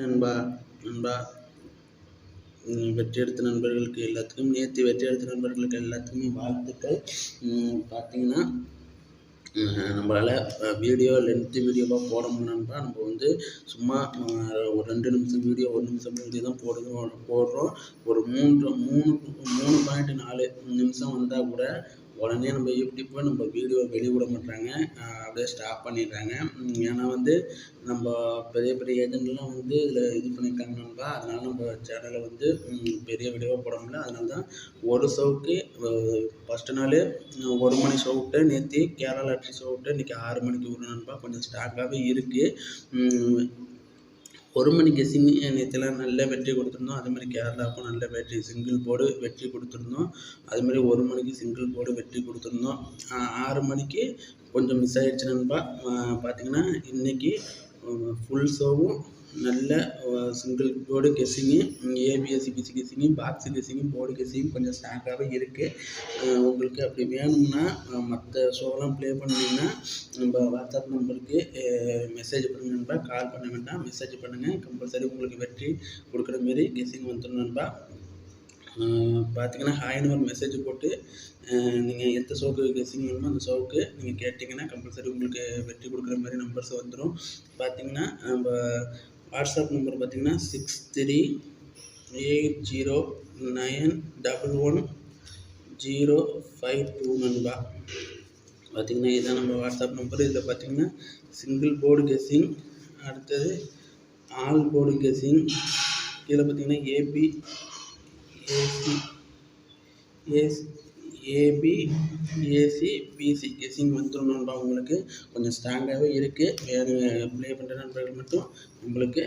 நண்பா நண்பா வெற்றி எடுத்த நண்பர்களுக்கு எல்லாத்துக்கும் நேற்று வெற்றி எடுத்த நண்பர்களுக்கு எல்லாத்துக்குமே வாழ்த்துக்கள். பார்த்தீங்கன்னா நம்மளால் வீடியோ லென்த்து வீடியோவாக போட முடியலன்பா நம்ம வந்து சும்மா ஒரு ரெண்டு நிமிஷம் வீடியோ ஒரு நிமிஷம் வீடியோ தான் போடுறோம் போடுறோம். ஒரு மூன்று மூணு மூணு பாயிண்ட் நாலு நிமிஷம் வந்தால் கூட உடனே நம்ம யூடியூப்பை நம்ம வீடியோ வெளிவிட மாட்டாங்க. அப்படியே ஸ்டாப் பண்ணிடுறாங்க. ஏன்னா வந்து நம்ம பெரிய பெரிய ஏஜென்ட்லாம் வந்து இதில் இது பண்ணியிருக்காங்க நண்பா. அதனால் நம்ம சேனலை வந்து பெரிய வீடியோவாக போட முடியல. அதனால தான் ஒரு ஷோவுக்கு ஃபஸ்ட்டு நாள் ஒரு மணி ஷோ விட்டு நேற்று கேரளா லாட்ரி ஷோ விட்டு இன்றைக்கி ஆறு மணிக்கு விட்றேன் நண்பா. கொஞ்சம் ஸ்டாக்காகவே இருக்குது ஒரு சிங் கெஸ்ஸிங் நேற்றுலாம் நல்ல வெற்றி கொடுத்துருந்தோம். அதுமாதிரி கேரளாவுக்கும் நல்ல வெற்றி சிங்கிள் போர்டு வெற்றி கொடுத்துருந்தோம். அதுமாதிரி ஒரு மணிக்கு சிங்கிள் போர்டு வெற்றி கொடுத்துருந்தோம். ஆறு மணிக்கு கொஞ்சம் மிஸ் ஆகிடுச்சு நண்பா. பார்த்தீங்கன்னா இன்றைக்கி ஃபுல் ஷோவும் நல்ல single board guessing ABSC BC guessing box guessing board guessing கொஞ்சம் ஸ்ட்ராங்காகவே இருக்குது உங்களுக்கு அப்படி வேணும்னா மற்ற ஷோலாம் ப்ளே பண்ணிங்கன்னா நம்ம வாட்ஸ்அப் நம்பருக்கு மெசேஜ் பண்ணுங்க நண்பா. கால் பண்ண வேண்டாம். மெசேஜ் பண்ணுங்கள் கம்பல்சரி உங்களுக்கு வெற்றி கொடுக்குற மாரி கெஸ்ஸிங் வந்துடும் நண்பா. பார்த்தீங்கன்னா ஹாய்னு ஒரு மெசேஜ் போட்டு நீங்கள் எந்த ஷோக்கு கெஸிங் வேணுமோ அந்த ஷோவுக்கு நீங்கள் கேட்டிங்கன்னா கம்பல்சரி உங்களுக்கு வெற்றி கொடுக்குற மாதிரி நம்பர்ஸ் வந்துடும் பார்த்தீங்கன்னா நம்ம வாட்ஸ்அப் நம்பர் பார்த்தீங்கன்னா six three eight zero nine double one zero five two நண்பா பார்த்திங்கன்னா இதுதான் நம்ம வாட்ஸ்அப் நம்பர் இதில் பார்த்திங்கன்னா சிங்கிள் போர்டு கெஸ்ஸிங் அடுத்தது ஆல் போர்டு கெஸ்ஸிங் இதில் பார்த்திங்கன்னா AB AC ace AB AC BC. Guessing வந்துடும் நண்பா உங்களுக்கு. கொஞ்சம் ஸ்ட்ராங்காகவே இருக்குது வேறு ப்ளே பண்ணுற நண்பர்கள் மட்டும் உங்களுக்கு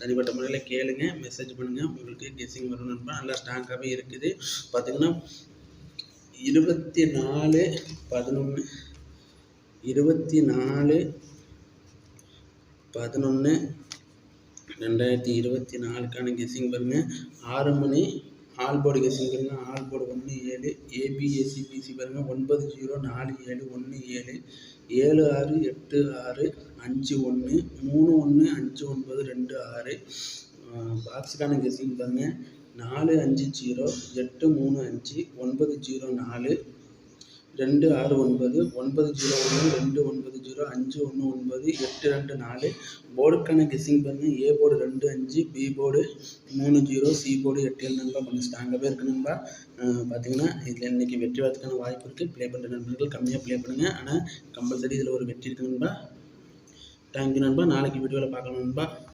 தனிப்பட்ட முறையில் கேளுங்க மெசேஜ் பண்ணுங்கள் உங்களுக்கு கெஸ்ஸிங் வரும் நண்பா. நல்லா ஸ்ட்ராங்காகவே இருக்குது. பார்த்திங்கன்னா இருபத்தி நாலு பதினொன்று இருபத்தி நாலு பதினொன்று ரெண்டாயிரத்தி இருபத்தி நாலுக்கான கெஸ்ஸிங் பாருங்கள் ஆறு மணி ஆல் போர்டு கெஸ்ஸிங் பாருங்கள் ஆல் போர்டு ஒன்று ஏழு. ஏபிஎஸ்சிபிசி பாருங்கள் ஒன்பது ஜீரோ நாலு ஏழு ஒன்று ஏழு. ஏழு ஆறு எட்டு ஆறு அஞ்சு ஒன்று மூணு ஒன்று அஞ்சு ஒன்பது ரெண்டு ஆறு. பாக்ஸுக்கான கெஸ்ஸிங் பாருங்கள் நாலு அஞ்சு ஜீரோ எட்டு மூணு அஞ்சு. ஒன்பது ஜீரோ நாலு. ரெண்டு ஆறு ஒன்பது ஒன்பது ஜீரோ ஒன்று ரெண்டு ஒன்பது ஜீரோ அஞ்சு ஒன்று ஒன்பது எட்டு ரெண்டு நாலு. போர்டுக்கான கெஸ்ஸிங் பண்ணி ஏ போர்டு ரெண்டு அஞ்சு பி போர்டு மூணு ஜீரோ சி போர்டு எட்டு ஏழு நண்பா கொஞ்சம் ஸ்ட்ராங்காகவே இருக்கு நண்பா. பார்த்தீங்கன்னா இதில் இன்றைக்கி வெற்றி வரதுக்கான வாய்ப்பு இருக்குது ப்ளே பண்ணுற நண்பர்கள் கம்மியாக ப்ளே பண்ணுங்கள் ஆனால் கம்பல்சரி இதில் ஒரு வெற்றி இருக்குது நண்பா. தேங்க்யூ நண்பா. நாளைக்கு வீடியோவில் பார்க்கலாம் நண்பா.